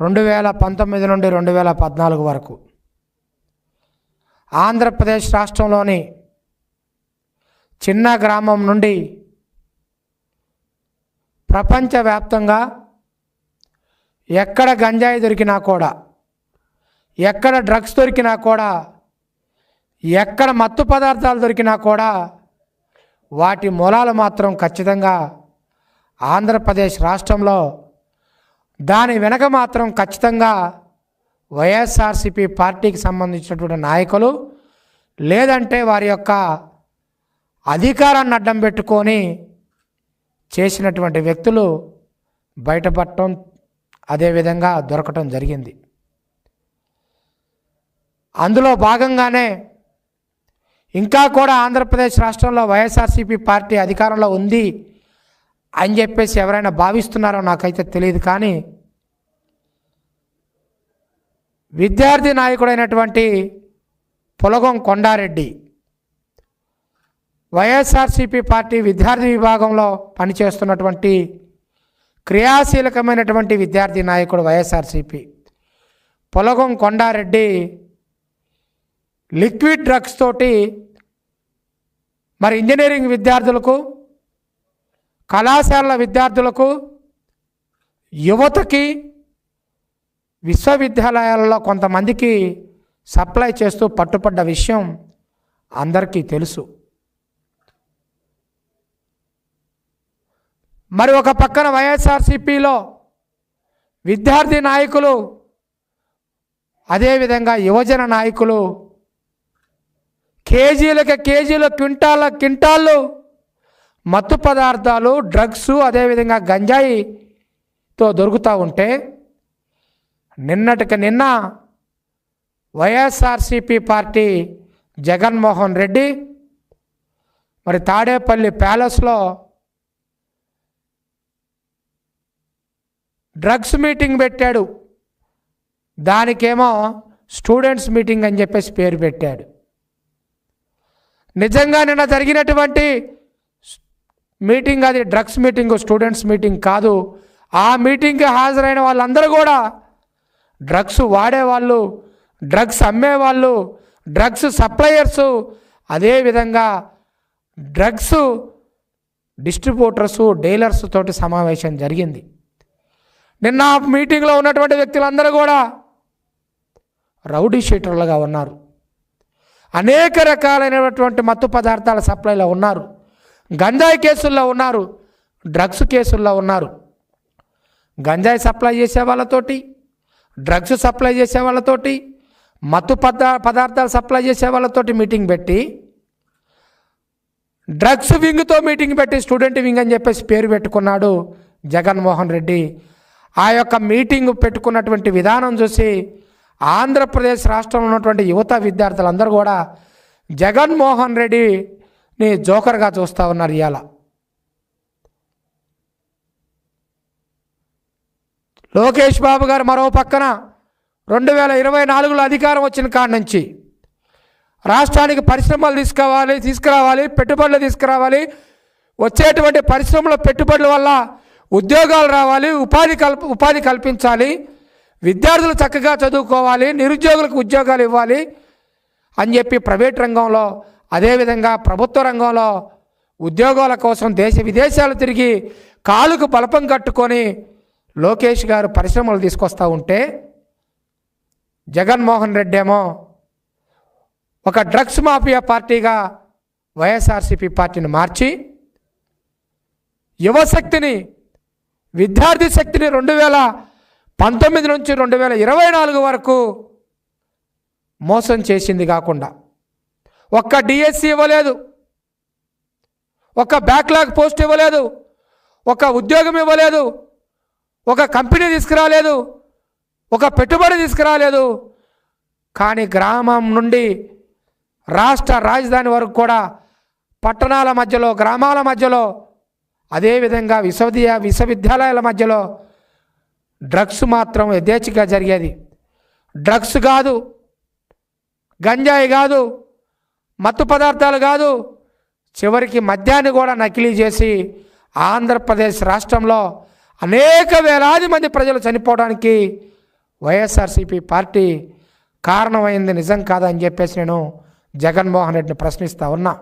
రెండు వేల పంతొమ్మిది నుండి రెండు వేల పద్నాలుగు వరకు. ఆంధ్రప్రదేశ్ రాష్ట్రంలోని చిన్న గ్రామం నుండి ప్రపంచవ్యాప్తంగా ఎక్కడ గంజాయి దొరికినా కూడా ఎక్కడ డ్రగ్స్ దొరికినా కూడా ఎక్కడ మత్తు పదార్థాలు దొరికినా కూడా వాటి మూలాలు మాత్రం ఖచ్చితంగా ఆంధ్రప్రదేశ్ రాష్ట్రంలో దాని వెనక మాత్రం ఖచ్చితంగా వైఎస్ఆర్సిపి పార్టీకి సంబంధించినటువంటి నాయకులు లేదంటే వారి యొక్క అధికారాన్ని అడ్డం పెట్టుకొని చేసినటువంటి వ్యక్తులు బయటపడటం అదేవిధంగా దొరకటం జరిగింది. అందులో భాగంగానే ఇంకా కూడా ఆంధ్రప్రదేశ్ రాష్ట్రంలో వైఎస్ఆర్సీపీ పార్టీ అధికారంలో ఉంది. అని చెప్పేసి ఎవరైనా భావిస్తున్నారో నాకైతే తెలియదు కానీ విద్యార్థి నాయకుడైనటువంటి పులగం కొండారెడ్డి వైఎస్ఆర్సీపీ పార్టీ విద్యార్థి విభాగంలో పనిచేస్తున్నటువంటి క్రియాశీలకమైనటువంటి విద్యార్థి నాయకుడు YSRCP Polagam Kondareddy liquid drugs తోటి మరి ఇంజనీరింగ్ విద్యార్థులకు కళాశాలల విద్యార్థులకు యువతకి విశ్వవిద్యాలయాలలో కొంతమందికి సప్లై చేస్తూ పట్టుపడ్డ విషయం అందరికీ తెలుసు. మరి ఒక పక్కన వైఎస్ఆర్సిపిలో విద్యార్థి నాయకులు అదేవిధంగా యువజన నాయకులు కేజీలకి కేజీలు క్వింటాళ్ళ క్వింటాళ్ళు మత్తు పదార్థాలు డ్రగ్స్ అదేవిధంగా గంజాయితో దొరుకుతూ ఉంటే నిన్నటికి నిన్న వైఎస్ఆర్సిపి పార్టీ జగన్మోహన్ రెడ్డి మరి తాడేపల్లి ప్యాలెస్లో డ్రగ్స్ మీటింగ్ పెట్టాడు. దానికేమో స్టూడెంట్స్ మీటింగ్ అని చెప్పేసి పేరు పెట్టాడు. నిజంగా నిన్న జరిగినటువంటి మీటింగ్ అది డ్రగ్స్ మీటింగ్ స్టూడెంట్స్ మీటింగ్ కాదు. ఆ మీటింగ్కి హాజరైన వాళ్ళందరూ కూడా డ్రగ్స్ వాడేవాళ్ళు డ్రగ్స్ అమ్మేవాళ్ళు డ్రగ్స్ సప్లయర్సు అదేవిధంగా డ్రగ్స్ డిస్ట్రిబ్యూటర్సు డీలర్స్ తోటి సమావేశం జరిగింది. నిన్న ఆ మీటింగ్లో ఉన్నటువంటి వ్యక్తులందరూ కూడా రౌడీ షీటర్లుగా ఉన్నారు. అనేక రకాలైనటువంటి మత్తు పదార్థాల సప్లైలో ఉన్నారు. గంజాయి కేసుల్లో ఉన్నారు డ్రగ్స్ కేసుల్లో ఉన్నారు. గంజాయి సప్లై చేసే వాళ్ళతోటి డ్రగ్స్ సప్లై చేసే వాళ్ళతోటి మత్తు పదా పదార్థాలు సప్లై చేసే వాళ్ళతోటి మీటింగ్ పెట్టి డ్రగ్స్ వింగ్తో మీటింగ్ పెట్టి స్టూడెంట్ వింగ్ అని చెప్పేసి పేరు పెట్టుకున్నాడు జగన్మోహన్ రెడ్డి. ఆ యొక్క మీటింగ్ పెట్టుకున్నటువంటి విధానం చూసి ఆంధ్రప్రదేశ్ రాష్ట్రంలో ఉన్నటువంటి యువత విద్యార్థులందరూ కూడా జగన్మోహన్ నీ జోకర్గా చూస్తూ ఉన్నారు ఇవాళ లోకేష్ బాబు గారు మరో పక్కన రెండు వేల ఇరవై నాలుగులో అధికారం వచ్చిన కాడ నుంచి రాష్ట్రానికి పరిశ్రమలు తీసుకురావాలి తీసుకురావాలి పెట్టుబడులు తీసుకురావాలి. వచ్చేటువంటి పరిశ్రమల పెట్టుబడుల వల్ల ఉద్యోగాలు రావాలి ఉపాధి కల్ప ఉపాధి కల్పించాలి. విద్యార్థులు చక్కగా చదువుకోవాలి నిరుద్యోగులకు ఉద్యోగాలు ఇవ్వాలి అని చెప్పి ప్రైవేట్ రంగంలో అదేవిధంగా ప్రభుత్వ రంగంలో ఉద్యోగాల కోసం దేశ విదేశాలు తిరిగి కాలుకు బలపం కట్టుకొని లోకేష్ గారు పరిశ్రమలు తీసుకొస్తూ ఉంటే జగన్మోహన్ రెడ్డి ఏమో ఒక డ్రగ్స్ మాఫియా పార్టీగా వైఎస్ఆర్సీపీ పార్టీని మార్చి యువశక్తిని విద్యార్థి శక్తిని రెండు వేల పంతొమ్మిది నుంచి రెండు వేల ఇరవై నాలుగు వరకు మోసం చేసింది కాకుండా ఒక్క డిఎస్సి ఇవ్వలేదు. ఒక బ్యాక్లాగ్ పోస్ట్ ఇవ్వలేదు. ఒక ఉద్యోగం ఇవ్వలేదు. ఒక కంపెనీ తీసుకురాలేదు. ఒక పెట్టుబడి తీసుకురాలేదు. కానీ గ్రామం నుండి రాష్ట్ర రాజధాని వరకు కూడా పట్టణాల మధ్యలో గ్రామాల మధ్యలో అదేవిధంగా విశ్వవిద్య విశ్వవిద్యాలయాల మధ్యలో డ్రగ్స్ మాత్రం యథేచ్ఛగా జరిగేది. డ్రగ్స్ కాదు. గంజాయి కాదు. మత్తు పదార్థాలు కాదు. చివరికి మద్యాన్ని కూడా నకిలీ చేసి ఆంధ్రప్రదేశ్ రాష్ట్రంలో అనేక వేలాది మంది ప్రజలు చనిపోవడానికి వైఎస్ఆర్సీపీ పార్టీ కారణమైంది నిజం కాదని చెప్పేసి నేను జగన్మోహన్ రెడ్డిని ప్రశ్నిస్తూ ఉన్నా.